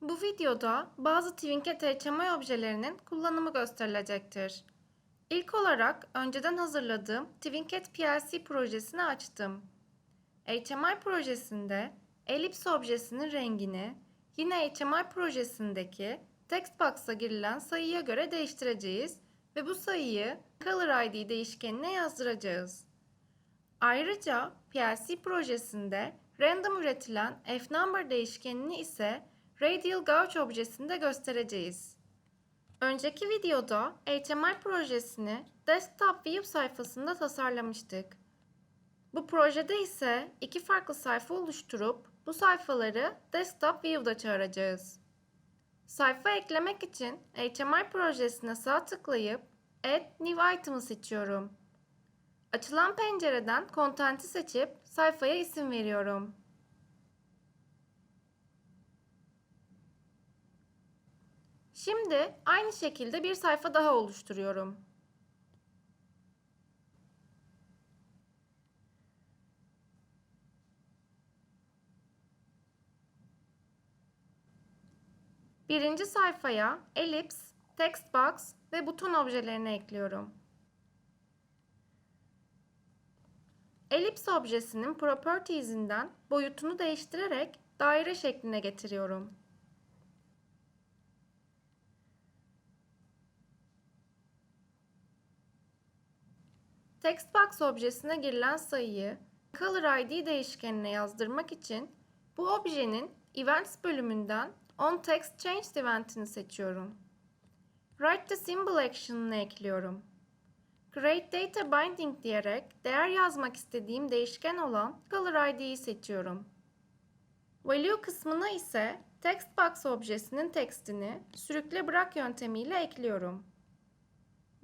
Bu videoda bazı Twinket HMI objelerinin kullanımı gösterilecektir. İlk olarak önceden hazırladığım Twinket PLC projesini açtım. HMI projesinde elips objesinin rengini yine HMI projesindeki text box'a girilen sayıya göre değiştireceğiz ve bu sayıyı color ID değişkenine yazdıracağız. Ayrıca PLC projesinde random üretilen fNumber değişkenini ise radial gauge objesinde göstereceğiz. Önceki videoda HTML projesini desktop view sayfasında tasarlamıştık. Bu projede ise iki farklı sayfa oluşturup bu sayfaları desktop view'da çağıracağız. Sayfa eklemek için HTML projesine sağ tıklayıp Add New Item'ı seçiyorum. Açılan pencereden Content'i seçip sayfaya isim veriyorum. Şimdi aynı şekilde bir sayfa daha oluşturuyorum. Birinci sayfaya elips, text box ve buton objelerini ekliyorum. Elips objesinin properties'inden boyutunu değiştirerek daire şekline getiriyorum. Textbox objesine girilen sayıyı color ID değişkenine yazdırmak için bu objenin events bölümünden onTextChanged eventini seçiyorum. Write the symbol action'ını ekliyorum. Create Data Binding diyerek değer yazmak istediğim değişken olan Color ID'yi seçiyorum. Value kısmına ise Textbox objesinin tekstini sürükle bırak yöntemiyle ekliyorum.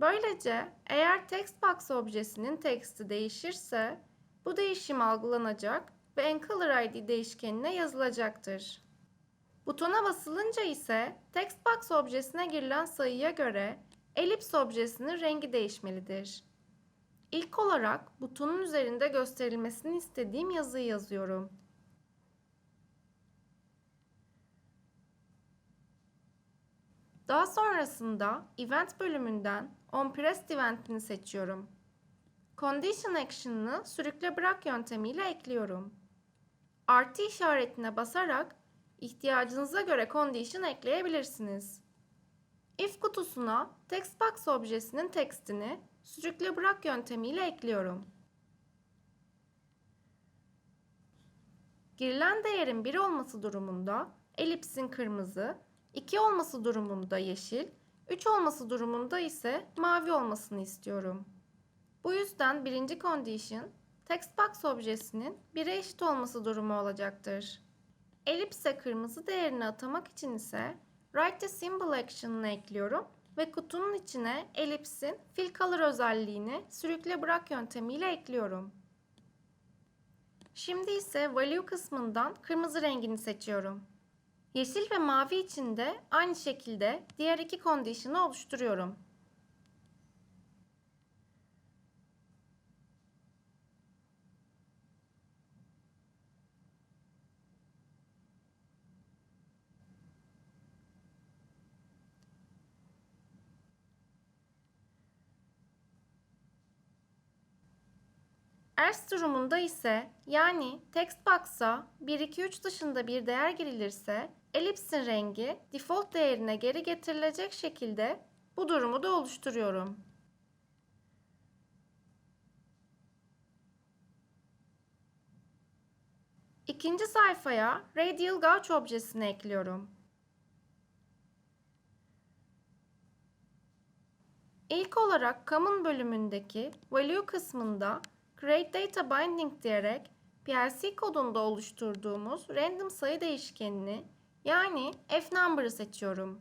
Böylece eğer Textbox objesinin teksti değişirse bu değişim algılanacak ve enColor ID değişkenine yazılacaktır. Butona basılınca ise Textbox objesine girilen sayıya göre elips objesinin rengi değişmelidir. İlk olarak butonun üzerinde gösterilmesini istediğim yazıyı yazıyorum. Daha sonrasında Event bölümünden OnPressed Event'ini seçiyorum. Condition Action'ını sürükle bırak yöntemiyle ekliyorum. Artı işaretine basarak ihtiyacınıza göre condition ekleyebilirsiniz. If kutusuna textbox objesinin tekstini sürükle bırak yöntemiyle ekliyorum. Girilen değerin 1 olması durumunda elipsin kırmızı, 2 olması durumunda yeşil, 3 olması durumunda ise mavi olmasını istiyorum. Bu yüzden birinci condition textbox objesinin 1'e eşit olması durumu olacaktır. Elipse kırmızı değerini atamak için ise Write the symbol action'ını ekliyorum ve kutunun içine elipsin fill color özelliğini sürükle bırak yöntemiyle ekliyorum. Şimdi ise value kısmından kırmızı rengini seçiyorum. Yeşil ve mavi için de aynı şekilde diğer iki condition'ı oluşturuyorum. Else durumunda ise yani text box'a 1, 2, 3 dışında bir değer girilirse elipsin rengi default değerine geri getirilecek şekilde bu durumu da oluşturuyorum. İkinci sayfaya radial gauge objesini ekliyorum. İlk olarak common bölümündeki value kısmında Create Data Binding diyerek PLC kodunda oluşturduğumuz random sayı değişkenini yani fNumber'ı seçiyorum.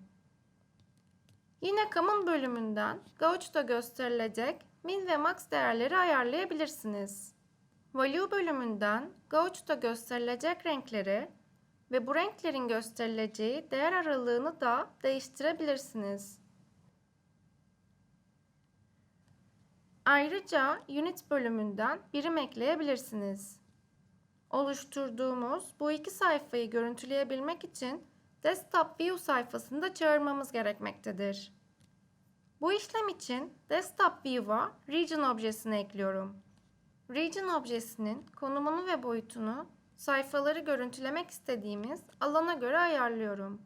Yine common bölümünden gauge'da gösterilecek min ve max değerleri ayarlayabilirsiniz. Value bölümünden gauge'da gösterilecek renkleri ve bu renklerin gösterileceği değer aralığını da değiştirebilirsiniz. Ayrıca Unit bölümünden birim ekleyebilirsiniz. Oluşturduğumuz bu iki sayfayı görüntüleyebilmek için Desktop View sayfasında çağırmamız gerekmektedir. Bu işlem için Desktop View'a Region objesini ekliyorum. Region objesinin konumunu ve boyutunu sayfaları görüntülemek istediğimiz alana göre ayarlıyorum.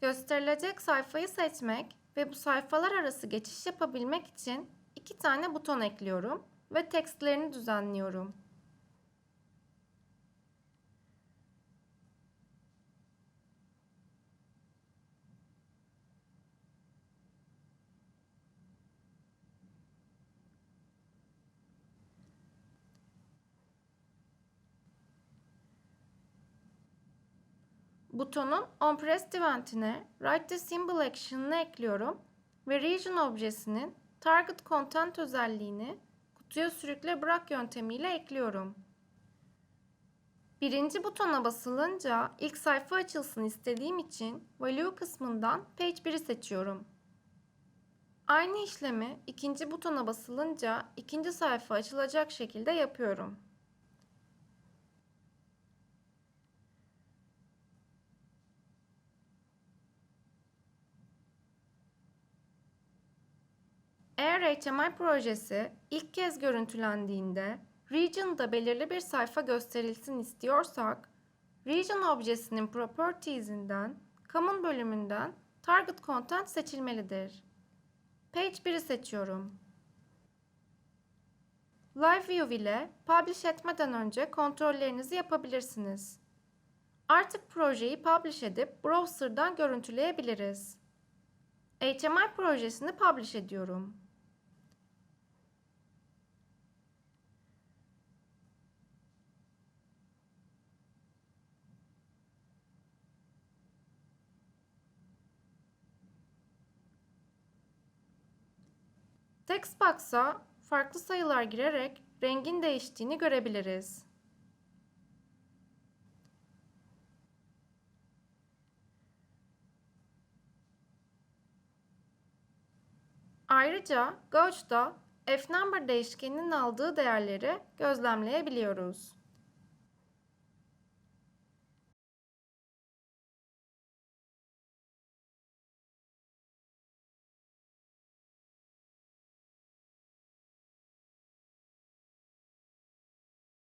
Gösterilecek sayfayı seçmek ve bu sayfalar arası geçiş yapabilmek için iki tane buton ekliyorum ve tekstlerini düzenliyorum. Butonun OnPressed eventine Write the Symbol action'ını ekliyorum ve Region objesinin Target Content özelliğini kutuya sürükle bırak yöntemiyle ekliyorum. Birinci butona basılınca ilk sayfa açılsın istediğim için Value kısmından Page 1'i seçiyorum. Aynı işlemi ikinci butona basılınca ikinci sayfa açılacak şekilde yapıyorum. Eğer HTML projesi ilk kez görüntülendiğinde Region'da belirli bir sayfa gösterilsin istiyorsak, Region objesinin Properties'inden, Common bölümünden Target Content seçilmelidir. Page 1'i seçiyorum. Live View ile publish etmeden önce kontrollerinizi yapabilirsiniz. Artık projeyi publish edip browser'dan görüntüleyebiliriz. HTML projesini publish ediyorum. Textbox'a farklı sayılar girerek rengin değiştiğini görebiliriz. Ayrıca Gauge'da fNumber değişkeninin aldığı değerleri gözlemleyebiliyoruz.